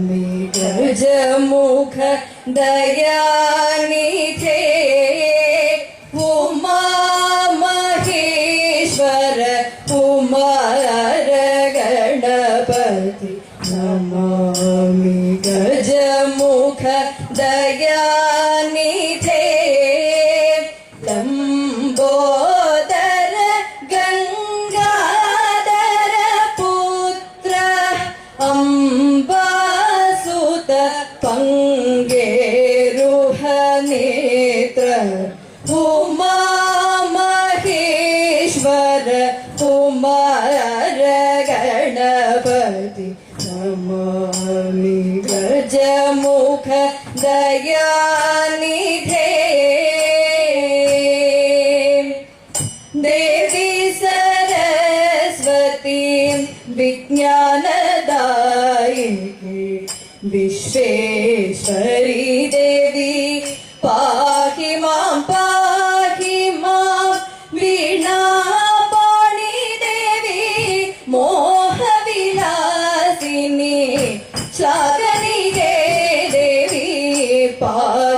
अम्बिकज मुख दयानी थे। कुमार गणपति नमामि गजमुख दयानिधे देवी सरस्वती विज्ञानदायिकी विश्वेश्वर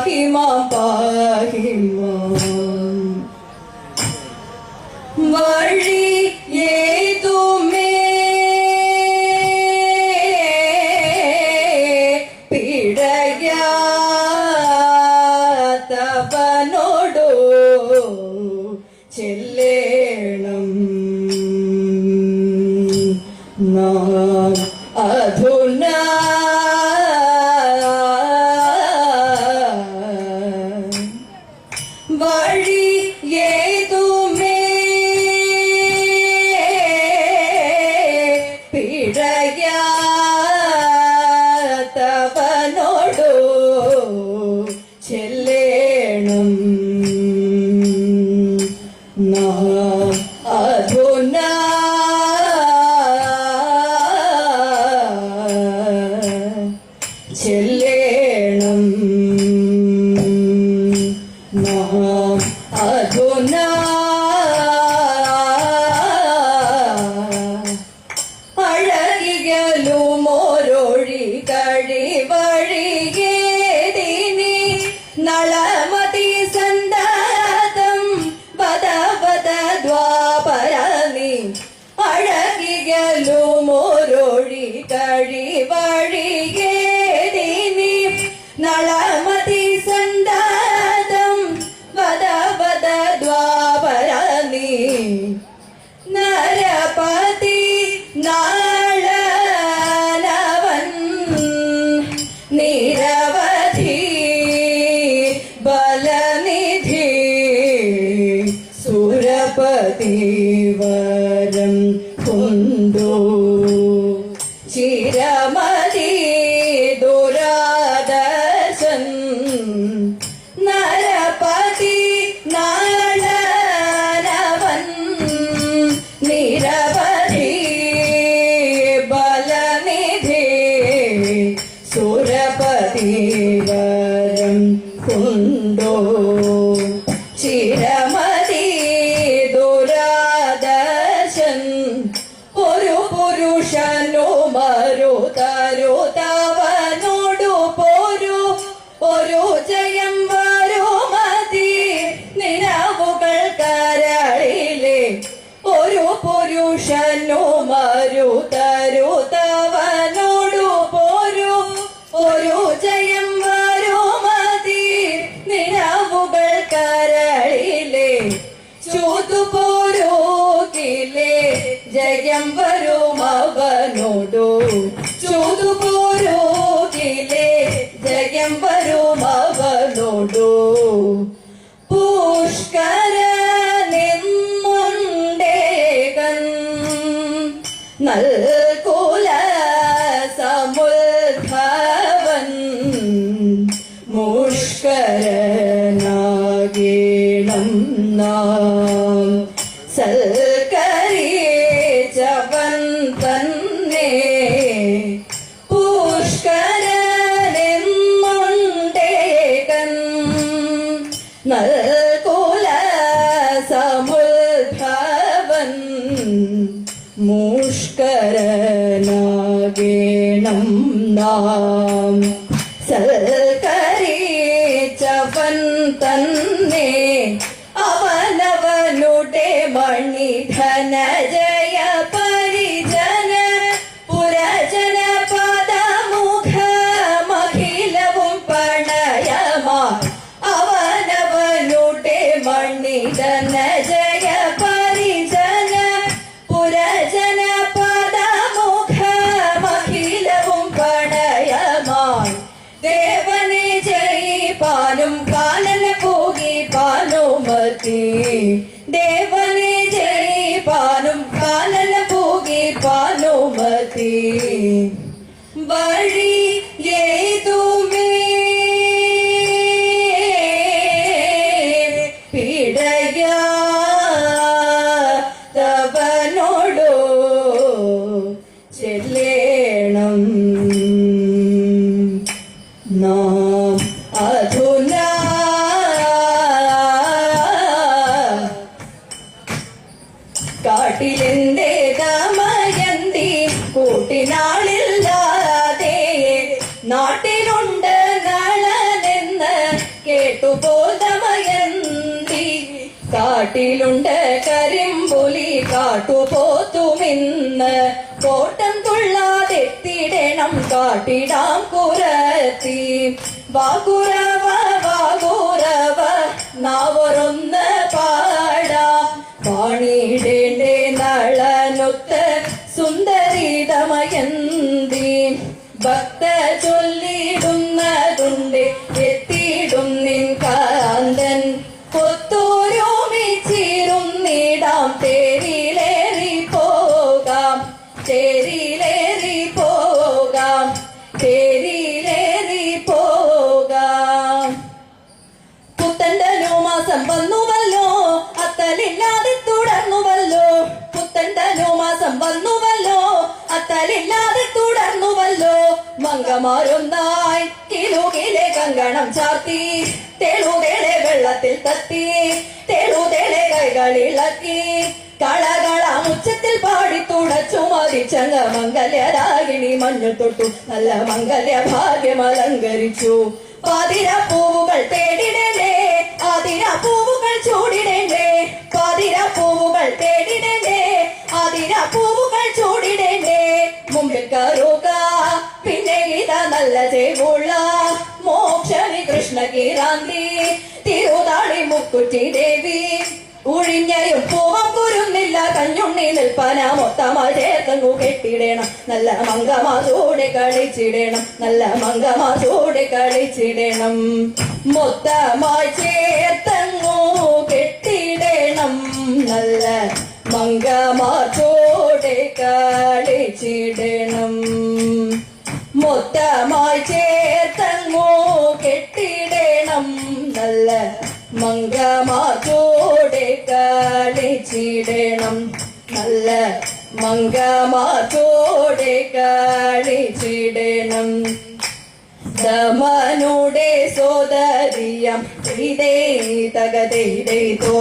പാഹി മാം പാഹി മാം വഴി ഏതുമേ പിഴയാത്തവനോടു ചെല്ലേണം നാം പിഴയാത്തവനോടു പുരുഷനു മരുതരുതവനോടു പോരു. ഒരു ജയം വരുമതി നിലവുകൾ കരളിലെ ചൂതുപോരോകിലെ ജയം വരുമവനോടു ചൂതു ജയം വരും മുഷ്കരനാകേണം നാം സൽക്കരിച്ചവൻ തന്നെ പുഷ്കരനെന്നുണ്ടേകൻ നൽകുല സമുദ്ഭവൻ മുഷ്കരനാകേണം നാം ധനജയ പരിജന പുരജന പദമുഖ മഹിലവും പണയമായി അവനവനുടെ മണ്ണിതന ജയ പരിജന പുരജന പദമുഖ മഹിലവും പണയമായി ദേവനെ ജയിപ്പാനും കാലന കാട്ടിലുണ്ട് കരിമ്പുലി കാട്ടുപോത്തുമിന്ന്. കോട്ടം തുള്ളാതെത്തിടണം കാട്ടിടാം കുറത്തി വാകുറവ വാകുറവ നാവറൊന്ന് പാടാം. പാണിയിടേണ്ടേ നളനൊത്ത് സുന്ദരിതമയന്തി. ഭക്ത ചൊല്ലിടുന്നതുണ്ട് കൊത്തൂരോമിച്ചിരുന്നിടാം തേരിലേറി പോകാം തേരിലേറി പോകാം തേരിലേറി പോകാം. പുത്തൻ മാസം വന്നുവല്ലോ അത്തലില്ലാതെ തുടർന്നുവല്ലോ. പുത്തൻ മാസം വന്നുവല്ലോ അത്തലില്ലാതെ തുടർന്നുവല്ലോ. മങ്കമാരൊന്നായി കിലുകിലെ കങ്കണം ചാർത്തി തെളുതേളെ വെള്ളത്തിൽ തത്തി തെളുതേളെ കൈകളിളക്കി കളകള മുച്ചത്തിൽ പാടി തുടച്ചു മതിച്ചങ്ങ മംഗല്യരാഗിണി മഞ്ഞൾ തൊട്ടു. നല്ല മംഗല്യ ഭാഗ്യം അലങ്കരിച്ചു. പാതിര പൂവുകൾ തേടിടേണ്ടേ ആതിര പൂവുകൾ ചൂടിടേണ്ടേ പാതിര പൂവുകൾ തേടിടേണ്ടേ ആതിര പൂവുകൾ ചൂടിടേണ്ടേ. മുമ്പിൽ കറുകാ നല്ല മോക്ഷണി മോക്ഷമി കൃഷ്ണകിരാന്തി തിരുതാളി മുക്കുറ്റി ദേവി. ഉഴിഞ്ഞയും പൂവം കുരുന്നില്ല കഞ്ഞുണ്ണി നിൽപ്പന മൊത്തമാ ചേർത്തങ്ങു കെട്ടിടണം. നല്ല മങ്കമാസോടെ കളിച്ചിടണം. നല്ല മങ്കമാസോടെ കളിച്ചിടണം. മൊത്തമായി കെട്ടിടണം. നല്ല മങ്കമാസോടെ കളിച്ചിടണം. മൊത്തമായി ചേർത്തങ്ങോ കെട്ടിടണം. നല്ല മങ്കമാറ്റോടെ കളിച്ചിടണം നല്ല മങ്കമാറ്റോടെ കളിച്ചിടണം ദമനുടെ സോദരിയം ഇതേ തകതോ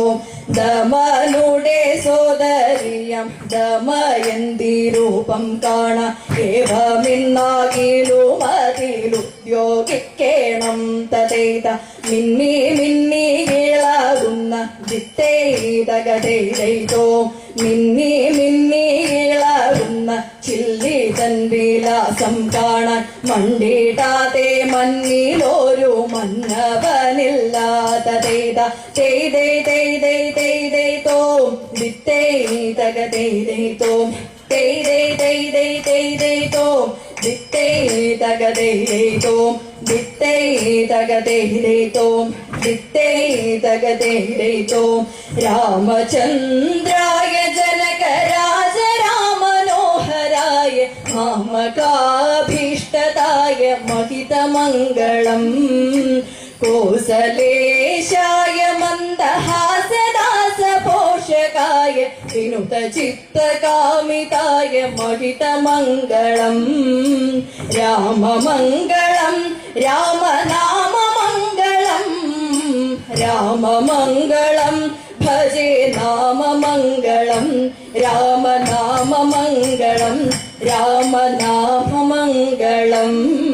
ദമനുടെ സോദരിയം ദമയന്തി രൂപം കാണ. ഏവമിന്നാകിലു മതിലുദ്യോഗിക്കേണം തതേത. മിന്നി മിന്നി ഇളകുന്ന ചെയ്തോ മിന്നി day tom day day day day day day tom ditte daga day day tom ditte daga day day tom ditte daga day day tom ramachandraya janakaraj ramanoharaya mamakaabhishtataya mahitamangalam कोसलेशाय मन्दहासदास മോക്ഷകായ വിനുത ചിത്തകാമിതായ മഹിതമംഗളം. രാമമംഗളം രാമനാമമംഗളം. രാമമംഗളം ഭജേ നാമമംഗളം. രാമനാമമംഗളം രാമനാമമംഗളം.